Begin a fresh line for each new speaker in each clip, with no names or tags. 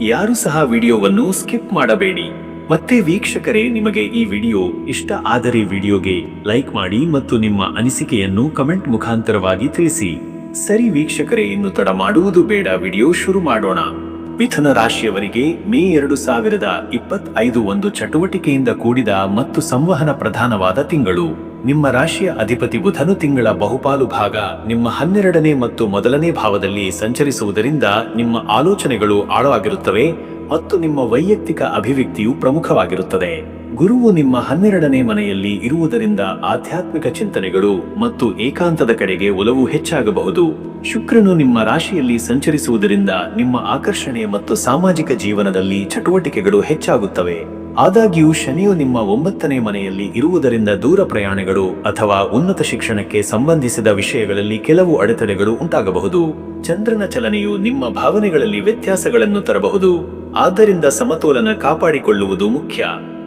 ಯಾರು ಸಹ ವಿಡಿಯೋವನ್ನು ಸ್ಕಿಪ್ ಮಾಡಬೇಡಿ. ಮತ್ತೆ ವೀಕ್ಷಕರೇ, ನಿಮಗೆ ಈ ವಿಡಿಯೋ ಇಷ್ಟ ಆದರೆ ವಿಡಿಯೋಗೆ ಲೈಕ್ ಮಾಡಿ ಮತ್ತು ನಿಮ್ಮ ಅನಿಸಿಕೆಯನ್ನು ಕಮೆಂಟ್ ಮುಖಾಂತರವಾಗಿ ತಿಳಿಸಿ. ಸರಿ ವೀಕ್ಷಕರೇ, ಇನ್ನು ತಡ ಮಾಡುವುದು ಬೇಡ, ವಿಡಿಯೋ ಶುರು ಮಾಡೋಣ. ಮಿಥುನ ರಾಶಿಯವರಿಗೆ ಮೇ ಎರಡು ಸಾವಿರದ ಇಪ್ಪತ್ತೈದು ಒಂದು ಚಟುವಟಿಕೆಯಿಂದ ಕೂಡಿದ ಮತ್ತು ಸಂವಹನ ಪ್ರಧಾನವಾದ ತಿಂಗಳು. ನಿಮ್ಮ ರಾಶಿಯ ಅಧಿಪತಿ ಬುಧನು ತಿಂಗಳ ಬಹುಪಾಲು ಭಾಗ ನಿಮ್ಮ ಹನ್ನೆರಡನೇ ಮತ್ತು ಮೊದಲನೇ ಭಾವದಲ್ಲಿ ಸಂಚರಿಸುವುದರಿಂದ ನಿಮ್ಮ ಆಲೋಚನೆಗಳು ಆಳವಾಗಿರುತ್ತವೆ ಮತ್ತು ನಿಮ್ಮ ವೈಯಕ್ತಿಕ ಅಭಿವ್ಯಕ್ತಿಯು ಪ್ರಮುಖವಾಗಿರುತ್ತದೆ. ಗುರುವು ನಿಮ್ಮ ಹನ್ನೆರಡನೇ ಮನೆಯಲ್ಲಿ ಇರುವುದರಿಂದ ಆಧ್ಯಾತ್ಮಿಕ ಚಿಂತನೆಗಳು ಮತ್ತು ಏಕಾಂತದ ಕಡೆಗೆ ಒಲವು ಹೆಚ್ಚಾಗಬಹುದು. ಶುಕ್ರನು ನಿಮ್ಮ ರಾಶಿಯಲ್ಲಿ ಸಂಚರಿಸುವುದರಿಂದ ನಿಮ್ಮ ಆಕರ್ಷಣೆ ಮತ್ತು ಸಾಮಾಜಿಕ ಜೀವನದಲ್ಲಿ ಚಟುವಟಿಕೆಗಳು ಹೆಚ್ಚಾಗುತ್ತವೆ. ಆದಾಗ್ಯೂ ಶನಿಯು ನಿಮ್ಮ ಒಂಬತ್ತನೇ ಮನೆಯಲ್ಲಿ ಇರುವುದರಿಂದ ದೂರ ಪ್ರಯಾಣಗಳು ಅಥವಾ ಉನ್ನತ ಶಿಕ್ಷಣಕ್ಕೆ ಸಂಬಂಧಿಸಿದ ವಿಷಯಗಳಲ್ಲಿ ಕೆಲವು ಅಡೆತಡೆಗಳು ಉಂಟಾಗಬಹುದು. ಚಂದ್ರನ ಚಲನೆಯು ನಿಮ್ಮ ಭಾವನೆಗಳಲ್ಲಿ ವ್ಯತ್ಯಾಸಗಳನ್ನು ತರಬಹುದು. ಆದ್ದರಿಂದ ಸಮತೋಲನ ಕಾಪಾಡಿಕೊಳ್ಳುವುದು ಮುಖ್ಯ.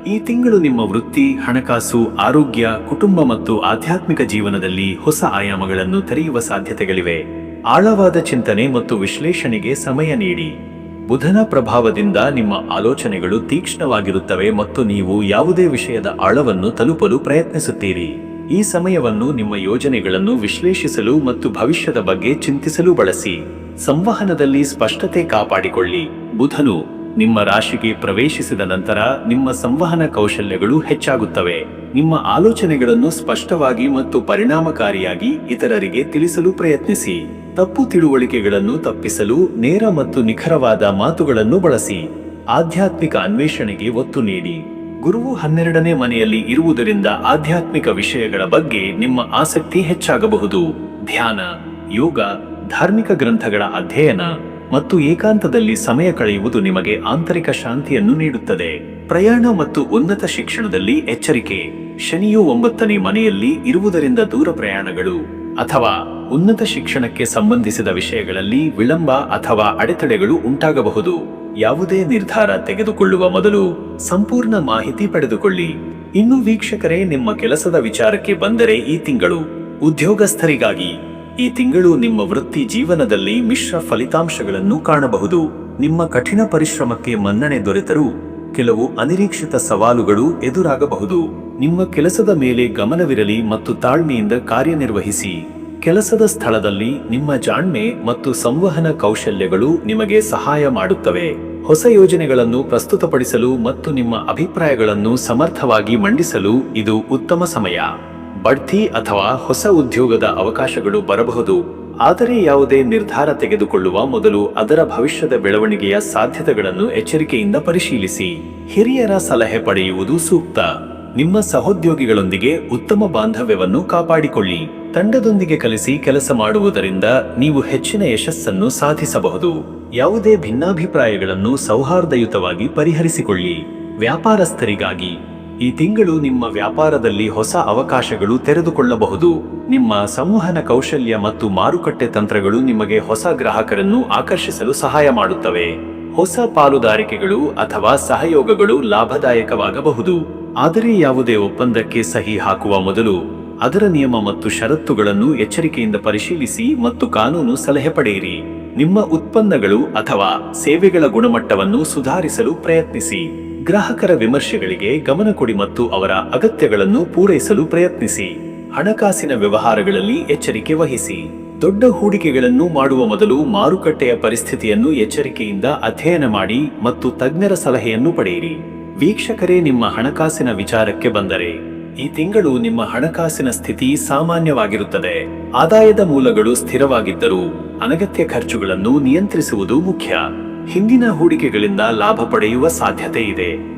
ಈ ತಿಂಗಳು ನಿಮ್ಮ ವೃತ್ತಿ, ಹಣಕಾಸು, ಆರೋಗ್ಯ, ಕುಟುಂಬ ಮತ್ತು ಆಧ್ಯಾತ್ಮಿಕ ಜೀವನದಲ್ಲಿ ಹೊಸ ಆಯಾಮಗಳನ್ನು ತೆರೆಯುವ ಸಾಧ್ಯತೆಗಳಿವೆ. ಆಳವಾದ ಚಿಂತನೆ ಮತ್ತು ವಿಶ್ಲೇಷಣೆಗೆ ಸಮಯ ನೀಡಿ. ಬುಧನ ಪ್ರಭಾವದಿಂದ ನಿಮ್ಮ ಆಲೋಚನೆಗಳು ತೀಕ್ಷ್ಣವಾಗಿರುತ್ತವೆ ಮತ್ತು ನೀವು ಯಾವುದೇ ವಿಷಯದ ಆಳವನ್ನು ತಲುಪಲು ಪ್ರಯತ್ನಿಸುತ್ತೀರಿ. ಈ ಸಮಯವನ್ನು ನಿಮ್ಮ ಯೋಜನೆಗಳನ್ನು ವಿಶ್ಲೇಷಿಸಲು ಮತ್ತು ಭವಿಷ್ಯದ ಬಗ್ಗೆ ಚಿಂತಿಸಲು ಬಳಸಿ. ಸಂವಹನದಲ್ಲಿ ಸ್ಪಷ್ಟತೆ ಕಾಪಾಡಿಕೊಳ್ಳಿ. ಬುಧನು ನಿಮ್ಮ ರಾಶಿಗೆ ಪ್ರವೇಶಿಸಿದ ನಂತರ ನಿಮ್ಮ ಸಂವಹನ ಕೌಶಲ್ಯಗಳು ಹೆಚ್ಚಾಗುತ್ತವೆ. ನಿಮ್ಮ ಆಲೋಚನೆಗಳನ್ನು ಸ್ಪಷ್ಟವಾಗಿ ಮತ್ತು ಪರಿಣಾಮಕಾರಿಯಾಗಿ ಇತರರಿಗೆ ತಿಳಿಸಲು ಪ್ರಯತ್ನಿಸಿ. ತಪ್ಪು ತಿಳುವಳಿಕೆಗಳನ್ನು ತಪ್ಪಿಸಲು ನೇರ ಮತ್ತು ನಿಖರವಾದ ಮಾತುಗಳನ್ನು ಬಳಸಿ. ಆಧ್ಯಾತ್ಮಿಕ ಅನ್ವೇಷಣೆಗೆ ಒತ್ತು ನೀಡಿ. ಗುರುವು ಹನ್ನೆರಡನೇ ಮನೆಯಲ್ಲಿ ಇರುವುದರಿಂದ ಆಧ್ಯಾತ್ಮಿಕ ವಿಷಯಗಳ ಬಗ್ಗೆ ನಿಮ್ಮ ಆಸಕ್ತಿ ಹೆಚ್ಚಾಗಬಹುದು. ಧ್ಯಾನ, ಯೋಗ, ಧಾರ್ಮಿಕ ಗ್ರಂಥಗಳ ಅಧ್ಯಯನ ಮತ್ತು ಏಕಾಂತದಲ್ಲಿ ಸಮಯ ಕಳೆಯುವುದು ನಿಮಗೆ ಆಂತರಿಕ ಶಾಂತಿಯನ್ನು ನೀಡುತ್ತದೆ. ಪ್ರಯಾಣ ಮತ್ತು ಉನ್ನತ ಶಿಕ್ಷಣದಲ್ಲಿ ಎಚ್ಚರಿಕೆ. ಶನಿಯು ಒಂಬತ್ತನೇ ಮನೆಯಲ್ಲಿ ಇರುವುದರಿಂದ ದೂರ ಪ್ರಯಾಣಗಳು. ಅಥವಾ ಉನ್ನತ ಶಿಕ್ಷಣಕ್ಕೆ ಸಂಬಂಧಿಸಿದ ವಿಷಯಗಳಲ್ಲಿ ವಿಳಂಬ ಅಥವಾ ಅಡೆತಡೆಗಳು ಉಂಟಾಗಬಹುದು. ಯಾವುದೇ ನಿರ್ಧಾರ ತೆಗೆದುಕೊಳ್ಳುವ ಮೊದಲು ಸಂಪೂರ್ಣ ಮಾಹಿತಿ ಪಡೆದುಕೊಳ್ಳಿ. ಇನ್ನು ವೀಕ್ಷಕರೇ, ನಿಮ್ಮ ಕೆಲಸದ ವಿಚಾರಕ್ಕೆ ಬಂದರೆ ಈ ತಿಂಗಳು ಉದ್ಯೋಗಸ್ಥರಿಗಾಗಿ. ಈ ತಿಂಗಳು ನಿಮ್ಮ ವೃತ್ತಿ ಜೀವನದಲ್ಲಿ ಮಿಶ್ರ ಫಲಿತಾಂಶಗಳನ್ನು ಕಾಣಬಹುದು. ನಿಮ್ಮ ಕಠಿಣ ಪರಿಶ್ರಮಕ್ಕೆ ಮನ್ನಣೆ ದೊರೆತರೂ ಕೆಲವು ಅನಿರೀಕ್ಷಿತ ಸವಾಲುಗಳು ಎದುರಾಗಬಹುದು. ನಿಮ್ಮ ಕೆಲಸದ ಮೇಲೆ ಗಮನವಿರಲಿ ಮತ್ತು ತಾಳ್ಮೆಯಿಂದ ಕಾರ್ಯನಿರ್ವಹಿಸಿ. ಕೆಲಸದ ಸ್ಥಳದಲ್ಲಿ ನಿಮ್ಮ ಜಾಣ್ಮೆ ಮತ್ತು ಸಂವಹನ ಕೌಶಲ್ಯಗಳು ನಿಮಗೆ ಸಹಾಯ ಮಾಡುತ್ತವೆ. ಹೊಸ ಯೋಜನೆಗಳನ್ನು ಪ್ರಸ್ತುತಪಡಿಸಲು ಮತ್ತು ನಿಮ್ಮ ಅಭಿಪ್ರಾಯಗಳನ್ನು ಸಮರ್ಥವಾಗಿ ಮಂಡಿಸಲು ಇದು ಉತ್ತಮ ಸಮಯ. ಬಡ್ತಿ ಅಥವಾ ಹೊಸ ಉದ್ಯೋಗದ ಅವಕಾಶಗಳು ಬರಬಹುದು. ಆದರೆ ಯಾವುದೇ ನಿರ್ಧಾರ ತೆಗೆದುಕೊಳ್ಳುವ ಮೊದಲು ಅದರ ಭವಿಷ್ಯದ ಬೆಳವಣಿಗೆಯ ಸಾಧ್ಯತೆಗಳನ್ನು ಎಚ್ಚರಿಕೆಯಿಂದ ಪರಿಶೀಲಿಸಿ. ಹಿರಿಯರ ಸಲಹೆ ಪಡೆಯುವುದು ಸೂಕ್ತ. ನಿಮ್ಮ ಸಹೋದ್ಯೋಗಿಗಳೊಂದಿಗೆ ಉತ್ತಮ ಬಾಂಧವ್ಯವನ್ನು ಕಾಪಾಡಿಕೊಳ್ಳಿ. ತಂಡದೊಂದಿಗೆ ಕಲಿಸಿ ಕೆಲಸ ಮಾಡುವುದರಿಂದ ನೀವು ಹೆಚ್ಚಿನ ಯಶಸ್ಸನ್ನು ಸಾಧಿಸಬಹುದು. ಯಾವುದೇ ಭಿನ್ನಾಭಿಪ್ರಾಯಗಳನ್ನು ಸೌಹಾರ್ದಯುತವಾಗಿ ಪರಿಹರಿಸಿಕೊಳ್ಳಿ. ವ್ಯಾಪಾರಸ್ಥರಿಗಾಗಿ ಈ ತಿಂಗಳು ನಿಮ್ಮ ವ್ಯಾಪಾರದಲ್ಲಿ ಹೊಸ ಅವಕಾಶಗಳು ತೆರೆದುಕೊಳ್ಳಬಹುದು. ನಿಮ್ಮ ಸಂವಹನ ಕೌಶಲ್ಯ ಮತ್ತು ಮಾರುಕಟ್ಟೆ ತಂತ್ರಗಳು ನಿಮಗೆ ಹೊಸ ಗ್ರಾಹಕರನ್ನು ಆಕರ್ಷಿಸಲು ಸಹಾಯ ಮಾಡುತ್ತವೆ. ಹೊಸ ಪಾಲುದಾರಿಕೆಗಳು ಅಥವಾ ಸಹಯೋಗಗಳು ಲಾಭದಾಯಕವಾಗಬಹುದು. ಆದರೆ ಯಾವುದೇ ಒಪ್ಪಂದಕ್ಕೆ ಸಹಿ ಹಾಕುವ ಮೊದಲು ಅದರ ನಿಯಮ ಮತ್ತು ಷರತ್ತುಗಳನ್ನು ಎಚ್ಚರಿಕೆಯಿಂದ ಪರಿಶೀಲಿಸಿ ಮತ್ತು ಕಾನೂನು ಸಲಹೆ ಪಡೆಯಿರಿ. ನಿಮ್ಮ ಉತ್ಪನ್ನಗಳು ಅಥವಾ ಸೇವೆಗಳ ಗುಣಮಟ್ಟವನ್ನು ಸುಧಾರಿಸಲು ಪ್ರಯತ್ನಿಸಿ. ಗ್ರಾಹಕರ ವಿಮರ್ಶೆಗಳಿಗೆ ಗಮನ ಕೊಡಿ ಮತ್ತು ಅವರ ಅಗತ್ಯಗಳನ್ನು ಪೂರೈಸಲು ಪ್ರಯತ್ನಿಸಿ. ಹಣಕಾಸಿನ ವ್ಯವಹಾರಗಳಲ್ಲಿ ಎಚ್ಚರಿಕೆ ವಹಿಸಿ. ದೊಡ್ಡ ಹೂಡಿಕೆಗಳನ್ನು ಮಾಡುವ ಮೊದಲು ಮಾರುಕಟ್ಟೆಯ ಪರಿಸ್ಥಿತಿಯನ್ನು ಎಚ್ಚರಿಕೆಯಿಂದ ಅಧ್ಯಯನ ಮಾಡಿ ಮತ್ತು ತಜ್ಞರ ಸಲಹೆಯನ್ನು ಪಡೆಯಿರಿ. ವೀಕ್ಷಕರೇ, ನಿಮ್ಮ ಹಣಕಾಸಿನ ವಿಚಾರಕ್ಕೆ ಬಂದರೆ, ಈ ತಿಂಗಳು ನಿಮ್ಮ ಹಣಕಾಸಿನ ಸ್ಥಿತಿ ಸಾಮಾನ್ಯವಾಗಿರುತ್ತದೆ. ಆದಾಯದ ಮೂಲಗಳು ಸ್ಥಿರವಾಗಿದ್ದರೂ ಅನಗತ್ಯ ಖರ್ಚುಗಳನ್ನು ನಿಯಂತ್ರಿಸುವುದು ಮುಖ್ಯ. ಹಿಂದಿನ ಹೂಡಿಕೆಗಳಿಂದ ಲಾಭ ಪಡೆಯುವ ಸಾಧ್ಯತೆ ಇದೆ.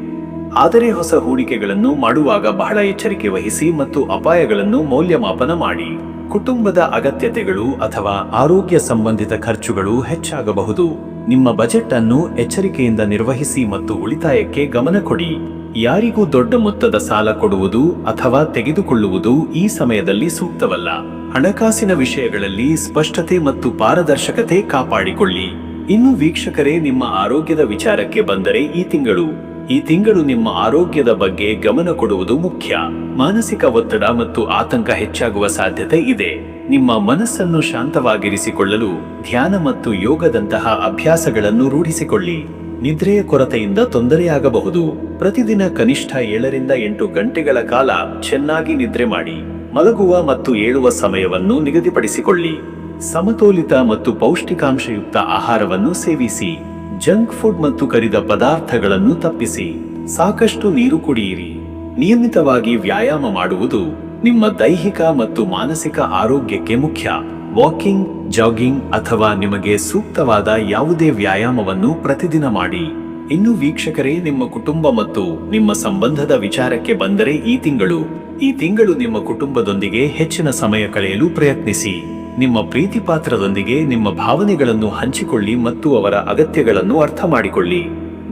ಆದರೆ ಹೊಸ ಹೂಡಿಕೆಗಳನ್ನು ಮಾಡುವಾಗ ಬಹಳ ಎಚ್ಚರಿಕೆ ವಹಿಸಿ ಮತ್ತು ಅಪಾಯಗಳನ್ನು ಮೌಲ್ಯಮಾಪನ ಮಾಡಿ. ಕುಟುಂಬದ ಅಗತ್ಯತೆಗಳು ಅಥವಾ ಆರೋಗ್ಯ ಸಂಬಂಧಿತ ಖರ್ಚುಗಳು ಹೆಚ್ಚಾಗಬಹುದು. ನಿಮ್ಮ ಬಜೆಟ್ ಅನ್ನು ಎಚ್ಚರಿಕೆಯಿಂದ ನಿರ್ವಹಿಸಿ ಮತ್ತು ಉಳಿತಾಯಕ್ಕೆ ಗಮನ ಕೊಡಿ. ಯಾರಿಗೂ ದೊಡ್ಡ ಮೊತ್ತದ ಸಾಲ ಕೊಡುವುದು ಅಥವಾ ತೆಗೆದುಕೊಳ್ಳುವುದು ಈ ಸಮಯದಲ್ಲಿ ಸೂಕ್ತವಲ್ಲ. ಹಣಕಾಸಿನ ವಿಷಯಗಳಲ್ಲಿ ಸ್ಪಷ್ಟತೆ ಮತ್ತು ಪಾರದರ್ಶಕತೆ ಕಾಪಾಡಿಕೊಳ್ಳಿ. ಇನ್ನು ವೀಕ್ಷಕರೇ, ನಿಮ್ಮ ಆರೋಗ್ಯದ ವಿಚಾರಕ್ಕೆ ಬಂದರೆ ಈ ತಿಂಗಳು. ಈ ತಿಂಗಳು ನಿಮ್ಮ ಆರೋಗ್ಯದ ಬಗ್ಗೆ ಗಮನ ಕೊಡುವುದು ಮುಖ್ಯ. ಮಾನಸಿಕ ಒತ್ತಡ ಮತ್ತು ಆತಂಕ ಹೆಚ್ಚಾಗುವ ಸಾಧ್ಯತೆ ಇದೆ. ನಿಮ್ಮ ಮನಸ್ಸನ್ನು ಶಾಂತವಾಗಿರಿಸಿಕೊಳ್ಳಲು ಧ್ಯಾನ ಮತ್ತು ಯೋಗದಂತಹ ಅಭ್ಯಾಸಗಳನ್ನು ರೂಢಿಸಿಕೊಳ್ಳಿ. ನಿದ್ರೆಯ ಕೊರತೆಯಿಂದ ತೊಂದರೆಯಾಗಬಹುದು. ಪ್ರತಿದಿನ ಕನಿಷ್ಠ ಏಳರಿಂದ ಎಂಟು ಗಂಟೆಗಳ ಕಾಲ ಚೆನ್ನಾಗಿ ನಿದ್ರೆ ಮಾಡಿ. ಮಲಗುವ ಮತ್ತು ಏಳುವ ಸಮಯವನ್ನು ನಿಗದಿಪಡಿಸಿಕೊಳ್ಳಿ. ಸಮತೋಲಿತ ಮತ್ತು ಪೌಷ್ಟಿಕಾಂಶಯುಕ್ತ ಆಹಾರವನ್ನು ಸೇವಿಸಿ, ಜಂಕ್ ಫುಡ್ ಮತ್ತು ಕರಿದ ಪದಾರ್ಥಗಳನ್ನು ತಪ್ಪಿಸಿ, ಸಾಕಷ್ಟು ನೀರು ಕುಡಿಯಿರಿ. ನಿಯಮಿತವಾಗಿ ವ್ಯಾಯಾಮ ಮಾಡುವುದು ನಿಮ್ಮ ದೈಹಿಕ ಮತ್ತು ಮಾನಸಿಕ ಆರೋಗ್ಯಕ್ಕೆ ಮುಖ್ಯ. ವಾಕಿಂಗ್, ಜಾಗಿಂಗ್ ಅಥವಾ ನಿಮಗೆ ಸೂಕ್ತವಾದ ಯಾವುದೇ ವ್ಯಾಯಾಮವನ್ನು ಪ್ರತಿದಿನ ಮಾಡಿ. ಇನ್ನು ವೀಕ್ಷಕರೇ, ನಿಮ್ಮ ಕುಟುಂಬ ಮತ್ತು ನಿಮ್ಮ ಸಂಬಂಧದ ವಿಚಾರಕ್ಕೆ ಬಂದರೆ ಈ ತಿಂಗಳು. ಈ ತಿಂಗಳು ನಿಮ್ಮ ಕುಟುಂಬದೊಂದಿಗೆ ಹೆಚ್ಚಿನ ಸಮಯ ಕಳೆಯಲು ಪ್ರಯತ್ನಿಸಿ. ನಿಮ್ಮ ಪ್ರೀತಿ ಪಾತ್ರದೊಂದಿಗೆ ನಿಮ್ಮ ಭಾವನೆಗಳನ್ನು ಹಂಚಿಕೊಳ್ಳಿ ಮತ್ತು ಅವರ ಅಗತ್ಯಗಳನ್ನು ಅರ್ಥ ಮಾಡಿಕೊಳ್ಳಿ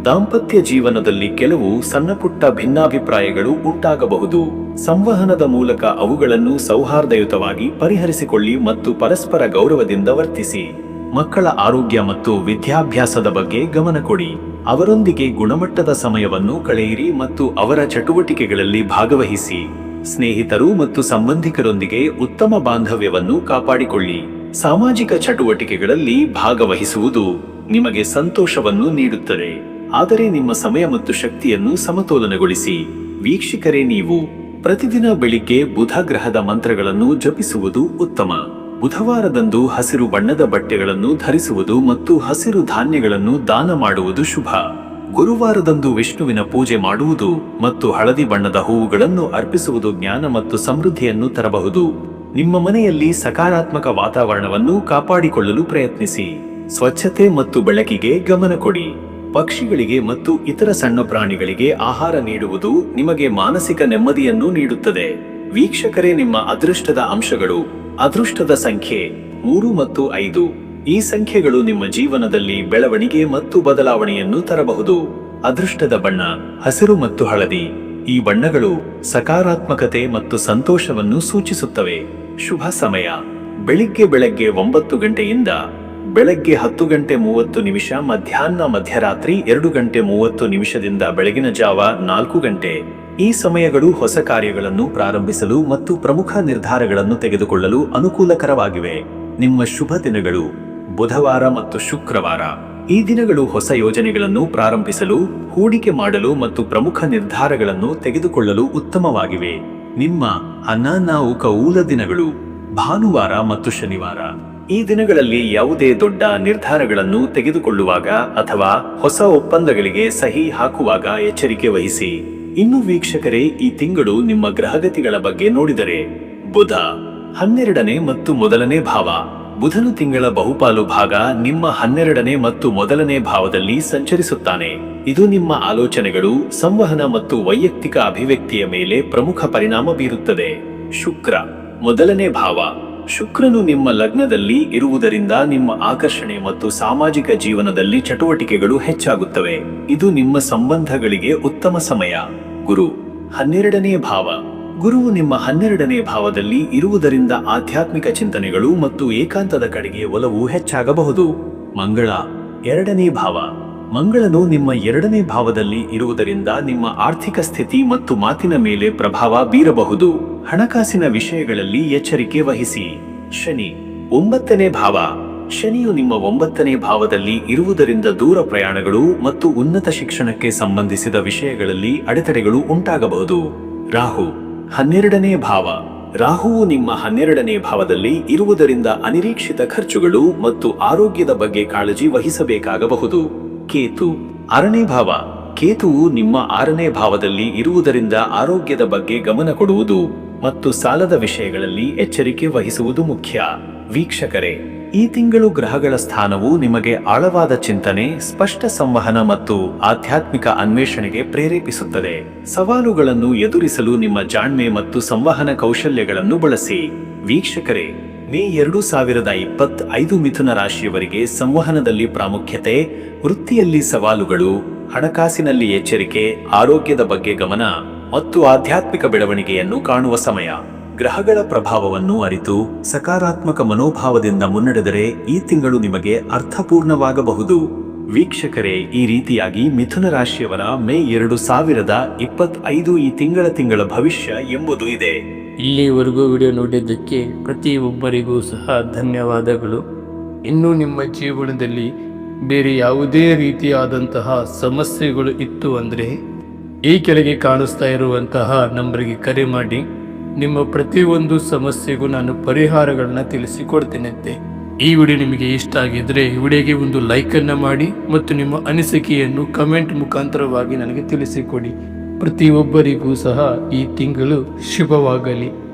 ದಾಂಪತ್ಯ ಜೀವನದಲ್ಲಿ ಕೆಲವು ಸಣ್ಣಪುಟ್ಟ ಭಿನ್ನಾಭಿಪ್ರಾಯಗಳು ಉಂಟಾಗಬಹುದು. ಸಂವಹನದ ಮೂಲಕ ಅವುಗಳನ್ನು ಸೌಹಾರ್ದಯುತವಾಗಿ ಪರಿಹರಿಸಿಕೊಳ್ಳಿ ಮತ್ತು ಪರಸ್ಪರ ಗೌರವದಿಂದ ವರ್ತಿಸಿ. ಮಕ್ಕಳ ಆರೋಗ್ಯ ಮತ್ತು ವಿದ್ಯಾಭ್ಯಾಸದ ಬಗ್ಗೆ ಗಮನ ಕೊಡಿ. ಅವರೊಂದಿಗೆ ಗುಣಮಟ್ಟದ ಸಮಯವನ್ನು ಕಳೆಯಿರಿ ಮತ್ತು ಅವರ ಚಟುವಟಿಕೆಗಳಲ್ಲಿ ಭಾಗವಹಿಸಿ. ಸ್ನೇಹಿತರು ಮತ್ತು ಸಂಬಂಧಿಕರೊಂದಿಗೆ ಉತ್ತಮ ಬಾಂಧವ್ಯವನ್ನು ಕಾಪಾಡಿಕೊಳ್ಳಿ. ಸಾಮಾಜಿಕ ಚಟುವಟಿಕೆಗಳಲ್ಲಿ ಭಾಗವಹಿಸುವುದು ನಿಮಗೆ ಸಂತೋಷವನ್ನು ನೀಡುತ್ತದೆ. ಆದರೆ ನಿಮ್ಮ ಸಮಯ ಮತ್ತು ಶಕ್ತಿಯನ್ನು ಸಮತೋಲನಗೊಳಿಸಿ. ವೀಕ್ಷಕರೇ, ನೀವು ಪ್ರತಿದಿನ ಬೆಳಿಗ್ಗೆ ಬುಧ ಗ್ರಹದ ಮಂತ್ರಗಳನ್ನು ಜಪಿಸುವುದು ಉತ್ತಮ. ಬುಧವಾರದಂದು ಹಸಿರು ಬಣ್ಣದ ಬಟ್ಟೆಗಳನ್ನು ಧರಿಸುವುದು ಮತ್ತು ಹಸಿರು ಧಾನ್ಯಗಳನ್ನು ದಾನ ಮಾಡುವುದು ಶುಭ. ಗುರುವಾರದಂದು ವಿಷ್ಣುವಿನ ಪೂಜೆ ಮಾಡುವುದು ಮತ್ತು ಹಳದಿ ಬಣ್ಣದ ಹೂವುಗಳನ್ನು ಅರ್ಪಿಸುವುದು ಜ್ಞಾನ ಮತ್ತು ಸಮೃದ್ಧಿಯನ್ನು ತರಬಹುದು. ನಿಮ್ಮ ಮನೆಯಲ್ಲಿ ಸಕಾರಾತ್ಮಕ ವಾತಾವರಣವನ್ನು ಕಾಪಾಡಿಕೊಳ್ಳಲು ಪ್ರಯತ್ನಿಸಿ. ಸ್ವಚ್ಛತೆ ಮತ್ತು ಬೆಳಕಿಗೆ ಗಮನ ಕೊಡಿ. ಪಕ್ಷಿಗಳಿಗೆ ಮತ್ತು ಇತರ ಸಣ್ಣ ಪ್ರಾಣಿಗಳಿಗೆ ಆಹಾರ ನೀಡುವುದು ನಿಮಗೆ ಮಾನಸಿಕ ನೆಮ್ಮದಿಯನ್ನು ನೀಡುತ್ತದೆ. ವೀಕ್ಷಕರೇ, ನಿಮ್ಮ ಅದೃಷ್ಟದ ಅಂಶಗಳು, ಅದೃಷ್ಟದ ಸಂಖ್ಯೆ, ಮೂರು ಮತ್ತು ಐದು. ಈ ಸಂಖ್ಯೆಗಳು ನಿಮ್ಮ ಜೀವನದಲ್ಲಿ ಬೆಳವಣಿಗೆ ಮತ್ತು ಬದಲಾವಣೆಯನ್ನು ತರಬಹುದು. ಅದೃಷ್ಟದ ಬಣ್ಣ, ಹಸಿರು ಮತ್ತು ಹಳದಿ. ಈ ಬಣ್ಣಗಳು ಸಕಾರಾತ್ಮಕತೆ ಮತ್ತು ಸಂತೋಷವನ್ನು ಸೂಚಿಸುತ್ತವೆ. ಶುಭ ಸಮಯ. ಬೆಳಿಗ್ಗೆ ಬೆಳಗ್ಗೆ ಒಂಬತ್ತು ಗಂಟೆಯಿಂದ ಬೆಳಗ್ಗೆ ಹತ್ತು ಗಂಟೆ ಮೂವತ್ತು ನಿಮಿಷ, ಮಧ್ಯಾಹ್ನ ಮಧ್ಯರಾತ್ರಿ ಎರಡು ಗಂಟೆ ಮೂವತ್ತು ನಿಮಿಷದಿಂದ ಬೆಳಗಿನ ಜಾವ ನಾಲ್ಕು ಗಂಟೆ. ಈ ಸಮಯಗಳು ಹೊಸ ಕಾರ್ಯಗಳನ್ನು ಪ್ರಾರಂಭಿಸಲು ಮತ್ತು ಪ್ರಮುಖ ನಿರ್ಧಾರಗಳನ್ನು ತೆಗೆದುಕೊಳ್ಳಲು ಅನುಕೂಲಕರವಾಗಿವೆ. ನಿಮ್ಮ ಶುಭ ದಿನಗಳು. ಬುಧವಾರ ಮತ್ತು ಶುಕ್ರವಾರ ಈ ದಿನಗಳು ಹೊಸ ಯೋಜನೆಗಳನ್ನು ಪ್ರಾರಂಭಿಸಲು, ಹೂಡಿಕೆ ಮಾಡಲು ಮತ್ತು ಪ್ರಮುಖ ನಿರ್ಧಾರಗಳನ್ನು ತೆಗೆದುಕೊಳ್ಳಲು ಉತ್ತಮವಾಗಿವೆ. ನಿಮ್ಮ ಅನಾನಾವುಕ ಊಲ ದಿನಗಳು ಭಾನುವಾರ ಮತ್ತು ಶನಿವಾರ. ಈ ದಿನಗಳಲ್ಲಿ ಯಾವುದೇ ದೊಡ್ಡ ನಿರ್ಧಾರಗಳನ್ನು ತೆಗೆದುಕೊಳ್ಳುವಾಗ ಅಥವಾ ಹೊಸ ಒಪ್ಪಂದಗಳಿಗೆ ಸಹಿ ಹಾಕುವಾಗ ಎಚ್ಚರಿಕೆ ವಹಿಸಿ. ಇನ್ನು ವೀಕ್ಷಕರೇ, ಈ ತಿಂಗಳು ನಿಮ್ಮ ಗ್ರಹಗತಿಗಳ ಬಗ್ಗೆ ನೋಡಿದರೆ ಬುಧ ಹನ್ನೆರಡನೇ ಮತ್ತು ಮೊದಲನೇ ಭಾವ. ಬುಧನು ತಿಂಗಳ ಬಹುಪಾಲು ಭಾಗ ನಿಮ್ಮ ಹನ್ನೆರಡನೇ ಮತ್ತು ಮೊದಲನೇ ಭಾವದಲ್ಲಿ ಸಂಚರಿಸುತ್ತಾನೆ. ಇದು ನಿಮ್ಮ ಆಲೋಚನೆಗಳು, ಸಂವಹನ ಮತ್ತು ವೈಯಕ್ತಿಕ ಅಭಿವ್ಯಕ್ತಿಯ ಮೇಲೆ ಪ್ರಮುಖ ಪರಿಣಾಮ ಬೀರುತ್ತದೆ. ಶುಕ್ರ. ಮೊದಲನೇ ಭಾವ. ಶುಕ್ರನು ನಿಮ್ಮ ಲಗ್ನದಲ್ಲಿ ಇರುವುದರಿಂದ ನಿಮ್ಮ ಆಕರ್ಷಣೆ ಮತ್ತು ಸಾಮಾಜಿಕ ಜೀವನದಲ್ಲಿ ಚಟುವಟಿಕೆಗಳು ಹೆಚ್ಚಾಗುತ್ತವೆ. ಇದು ನಿಮ್ಮ ಸಂಬಂಧಗಳಿಗೆ ಉತ್ತಮ ಸಮಯ. ಗುರು. ಹನ್ನೆರಡನೇ ಭಾವ. ಗುರುವು ನಿಮ್ಮ ಹನ್ನೆರಡನೇ ಭಾವದಲ್ಲಿ ಇರುವುದರಿಂದ ಆಧ್ಯಾತ್ಮಿಕ ಚಿಂತನೆಗಳು ಮತ್ತು ಏಕಾಂತದ ಕಡೆಗೆ ಒಲವು ಹೆಚ್ಚಾಗಬಹುದು. ಮಂಗಳ, ಎರಡನೇ ಭಾವ. ಮಂಗಳನು ನಿಮ್ಮ ಎರಡನೇ ಭಾವದಲ್ಲಿ ಇರುವುದರಿಂದ ನಿಮ್ಮ ಆರ್ಥಿಕ ಸ್ಥಿತಿ ಮತ್ತು ಮಾತಿನ ಮೇಲೆ ಪ್ರಭಾವ ಬೀರಬಹುದು. ಹಣಕಾಸಿನ ವಿಷಯಗಳಲ್ಲಿ ಎಚ್ಚರಿಕೆ ವಹಿಸಿ. ಶನಿ, ಒಂಬತ್ತನೇ ಭಾವ. ಶನಿಯು ನಿಮ್ಮ ಒಂಬತ್ತನೇ ಭಾವದಲ್ಲಿ ಇರುವುದರಿಂದ ದೂರ ಪ್ರಯಾಣಗಳು ಮತ್ತು ಉನ್ನತ ಶಿಕ್ಷಣಕ್ಕೆ ಸಂಬಂಧಿಸಿದ ವಿಷಯಗಳಲ್ಲಿ ಅಡೆತಡೆಗಳು ಉಂಟಾಗಬಹುದು. ರಾಹು ಹನ್ನೆರಡನೇ ಭಾವ. ರಾಹುವು ನಿಮ್ಮ ಹನ್ನೆರಡನೇ ಭಾವದಲ್ಲಿ ಇರುವುದರಿಂದ ಅನಿರೀಕ್ಷಿತ ಖರ್ಚುಗಳು ಮತ್ತು ಆರೋಗ್ಯದ ಬಗ್ಗೆ ಕಾಳಜಿ ವಹಿಸಬೇಕಾಗಬಹುದು. ಕೇತು. ಆರನೇ ಭಾವ. ಕೇತುವು ನಿಮ್ಮ ಆರನೇ ಭಾವದಲ್ಲಿ ಇರುವುದರಿಂದ ಆರೋಗ್ಯದ ಬಗ್ಗೆ ಗಮನ ಕೊಡುವುದು ಮತ್ತು ಸಾಲದ ವಿಷಯಗಳಲ್ಲಿ ಎಚ್ಚರಿಕೆ ವಹಿಸುವುದು ಮುಖ್ಯ. ವೀಕ್ಷಕರೇ ಈ ತಿಂಗಳು ಗ್ರಹಗಳ ಸ್ಥಾನವು ನಿಮಗೆ ಆಳವಾದ ಚಿಂತನೆ, ಸ್ಪಷ್ಟ ಸಂವಹನ ಮತ್ತು ಆಧ್ಯಾತ್ಮಿಕ ಅನ್ವೇಷಣೆಗೆ ಪ್ರೇರೇಪಿಸುತ್ತದೆ. ಸವಾಲುಗಳನ್ನು ಎದುರಿಸಲು ನಿಮ್ಮ ಜಾಣ್ಮೆ ಮತ್ತು ಸಂವಹನ ಕೌಶಲ್ಯಗಳನ್ನು ಬಳಸಿ. ವೀಕ್ಷಕರೇ, ಮೇ ಎರಡು ಸಾವಿರದ ಇಪ್ಪತ್ತ್ ಐದು ಮಿಥುನ ರಾಶಿಯವರಿಗೆ ಸಂವಹನದಲ್ಲಿ ಪ್ರಾಮುಖ್ಯತೆ, ವೃತ್ತಿಯಲ್ಲಿ ಸವಾಲುಗಳು, ಹಣಕಾಸಿನಲ್ಲಿ ಎಚ್ಚರಿಕೆ, ಆರೋಗ್ಯದ ಬಗ್ಗೆ ಗಮನ ಮತ್ತು ಆಧ್ಯಾತ್ಮಿಕ ಬೆಳವಣಿಗೆಯನ್ನು ಕಾಣುವ ಸಮಯ. ಗ್ರಹಗಳ ಪ್ರಭಾವವನ್ನು ಅರಿತು ಸಕಾರಾತ್ಮಕ ಮನೋಭಾವದಿಂದ ಮುನ್ನಡೆದರೆ ಈ ತಿಂಗಳು ನಿಮಗೆ ಅರ್ಥಪೂರ್ಣವಾಗಬಹುದು. ವೀಕ್ಷಕರೇ, ಈ ರೀತಿಯಾಗಿ ಮಿಥುನ ರಾಶಿಯವರ ಮೇ ಎರಡು ಸಾವಿರದ ಇಪ್ಪತ್ತೈದು ಈ ತಿಂಗಳ ತಿಂಗಳ ಭವಿಷ್ಯ ಎಂಬುದು ಇದೆ.
ಇಲ್ಲಿವರೆಗೂ ವಿಡಿಯೋ ನೋಡಿದ್ದಕ್ಕೆ ಪ್ರತಿಯೊಬ್ಬರಿಗೂ ಸಹ ಧನ್ಯವಾದಗಳು. ಇನ್ನು ನಿಮ್ಮ ಜೀವನದಲ್ಲಿ ಬೇರೆ ಯಾವುದೇ ರೀತಿಯಾದಂತಹ ಸಮಸ್ಯೆಗಳು ಇತ್ತು ಅಂದರೆ ಈ ಕೆಳಗೆ ಕಾಣಿಸ್ತಾ ಇರುವಂತಹ ನಂಬರಿಗೆ ಕರೆ ಮಾಡಿ. ನಿಮ್ಮ ಪ್ರತಿಯೊಂದು ಸಮಸ್ಯೆಗೂ ನಾನು ಪರಿಹಾರಗಳನ್ನ ತಿಳಿಸಿಕೊಡ್ತೇನಂತೆ. ಈ ವಿಡಿಯೋ ನಿಮಗೆ ಇಷ್ಟ ಆಗಿದ್ರೆ ವಿಡಿಯೋಗೆ ಒಂದು ಲೈಕನ್ನು ಮಾಡಿ ಮತ್ತು ನಿಮ್ಮ ಅನಿಸಿಕೆಯನ್ನು ಕಮೆಂಟ್ ಮುಖಾಂತರವಾಗಿ ನನಗೆ ತಿಳಿಸಿಕೊಡಿ. ಪ್ರತಿಯೊಬ್ಬರಿಗೂ ಸಹ ಈ ತಿಂಗಳು ಶುಭವಾಗಲಿ.